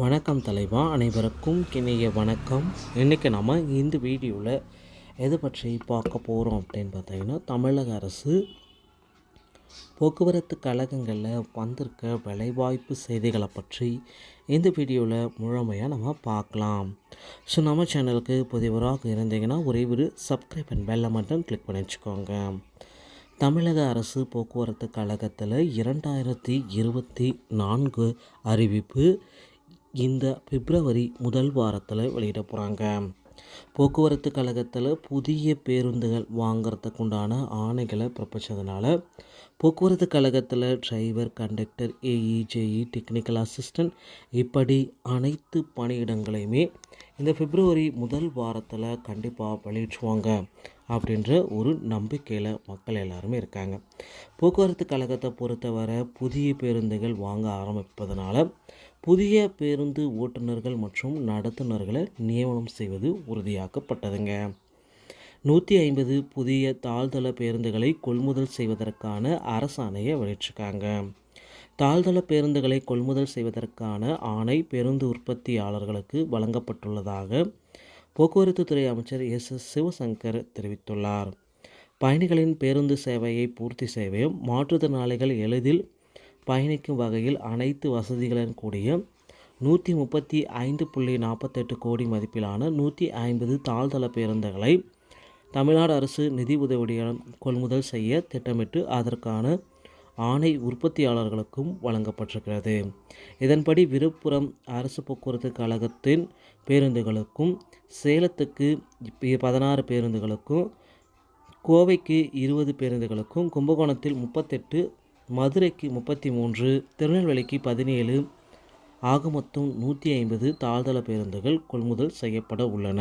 வணக்கம் தலைவா அனைவருக்கும் இனிய வணக்கம். இன்றைக்கி நம்ம இந்த வீடியோவில் எதை பற்றி பார்க்க போகிறோம் அப்படின்னு பார்த்தீங்கன்னா தமிழக அரசு போக்குவரத்து கழகங்களில் வந்திருக்க வேலைவாய்ப்பு செய்திகளை பற்றி இந்த வீடியோவில் முழுமையாக நம்ம பார்க்கலாம். ஸோ நம்ம சேனலுக்கு புதியவராக இருந்தீங்கன்னா ஒரே ஒரு சப்ஸ்கிரைப் அண்ட் பெல்லை மட்டும் கிளிக் பண்ணி வச்சுக்கோங்க. தமிழக அரசு போக்குவரத்து கழகத்தில் இரண்டாயிரத்தி இருபத்தி நான்கு அறிவிப்பு இந்த பிப்ரவரி முதல் வாரத்தில் வெளியிட போகிறாங்க போக்குவரத்து கழகத்தில் புதிய பேருந்துகள் வாங்கிறதுக்கு உண்டான ஆணைகளை பிறப்பிச்சதுனால போக்குவரத்து கழகத்தில் driver conductor AE JE technical assistant இப்படி அனைத்து பணியிடங்களையுமே இந்த பிப்ரவரி முதல் வாரத்தில் கண்டிப்பாக வெளியிடுவாங்க அப்படின்ற ஒரு நம்பிக்கையில் மக்கள் எல்லாருமே இருக்காங்க. போக்குவரத்து கழகத்தை பொறுத்தவரை புதிய பேருந்துகள் வாங்க ஆரம்பிப்பதனால புதிய பேருந்து ஓட்டுநர்கள் மற்றும் நடத்துனர்களை நியமனம் செய்வது உறுதியாக்கப்பட்டதுங்க. நூற்றி ஐம்பது புதிய தாழ்தள பேருந்துகளை கொள்முதல் செய்வதற்கான அரசாணையை வெளியிட்டிருக்காங்க. தாழ்தள பேருந்துகளை கொள்முதல் செய்வதற்கான ஆணை பேருந்து உற்பத்தியாளர்களுக்கு வழங்கப்பட்டுள்ளதாக போக்குவரத்து துறை அமைச்சர் எஸ். எஸ். சிவசங்கர் தெரிவித்துள்ளார். பயணிகளின் பேருந்து சேவையை பூர்த்தி செய்வையும் மாற்றுத்திறனாளிகள் எளிதில் பயணிக்கும் வகையில் அனைத்து வசதிகளுடன் கூடிய நூற்றி முப்பத்தி ஐந்து புள்ளி நாற்பத்தெட்டு கோடி மதிப்பிலான நூற்றி ஐம்பது தாழ்தள பேருந்துகளை தமிழ்நாடு அரசு நிதி உதவியுடன் கொள்முதல் செய்ய திட்டமிட்டு அதற்கான ஆணை உற்பத்தியாளர்களுக்கும் வழங்கப்பட்டிருக்கிறது. இதன்படி விழுப்புரம் அரசு போக்குவரத்து கழகத்தின் பேருந்துகளுக்கும் சேலத்துக்கு பதினாறு பேருந்துகளுக்கும் கோவைக்கு இருபது பேருந்துகளுக்கும் கும்பகோணத்தில் முப்பத்தெட்டு மதுரைக்கு முப்பத்தி மூன்று திருநெல்வேலிக்கு பதினேழு ஆக மொத்தம் நூற்றி ஐம்பது தாழ்தள பேருந்துகள் கொள்முதல் செய்யப்பட உள்ளன.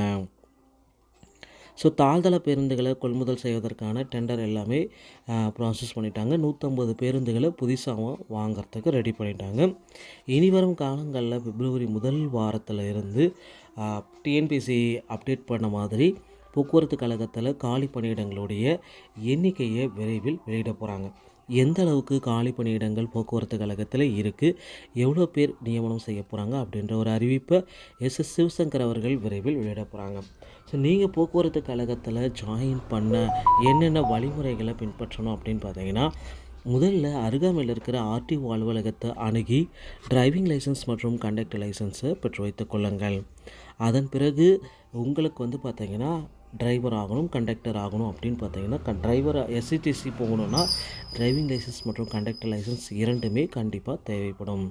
ஸோ தாழ்தள பேருந்துகளை கொள்முதல் செய்வதற்கான டெண்டர் எல்லாமே ப்ராசஸ் பண்ணிட்டாங்க. நூற்றம்பது பேருந்துகளை புதுசாக வாங்கிறதுக்கு ரெடி பண்ணிட்டாங்க. இனி வரும் காலங்களில் பிப்ரவரி முதல் வாரத்தில் இருந்து டிஎன்பிசி அப்டேட் பண்ண மாதிரி போக்குவரத்து கழகத்தில் காலி பணியிடங்களுடைய எண்ணிக்கையை விரைவில் வெளியிட போகிறாங்க எந்த அளவுக்கு காலி பணியிடங்கள் போக்குவரத்து கழகத்தில் இருக்குது எவ்வளோ பேர் நியமனம் செய்ய போகிறாங்க அப்படின்ற ஒரு அறிவிப்பை எஸ். எஸ். சிவசங்கர் அவர்கள் விரைவில் வெளியிட போகிறாங்க ஸோ நீங்கள் போக்குவரத்து கழகத்தில் ஜாயின் பண்ண என்னென்ன வழிமுறைகளை பின்பற்றணும் அப்படின்னு பார்த்தீங்கன்னா முதல்ல அருகாமையில் இருக்கிற ஆர்டிஓ அலுவலகத்தை அணுகி டிரைவிங் லைசன்ஸ் மற்றும் கண்டக்டர் லைசன்ஸை பெற்று வைத்துக் கொள்ளுங்கள். அதன் பிறகு உங்களுக்கு வந்து பார்த்திங்கன்னா டிரைவர் ஆகணும் கண்டக்டர் ஆகணும் அப்படின்னு பார்த்தீங்கன்னா க டிரைவர் எஸ்சிடிசி போகணுன்னா டிரைவிங் லைசன்ஸ் மற்றும் கண்டக்டர் லைசன்ஸ் இரண்டுமே கண்டிப்பாக தேவைப்படும்.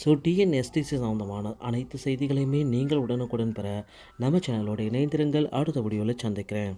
ஸோ டிஎன்எஸ்டிசி சம்மந்தமான அனைத்து செய்திகளையுமே நீங்கள் உடனுக்குடன் பெற நம்ம சேனலோட இணைந்திருங்கள். அடுத்த வீடியோவில் சந்திக்கிறேன்.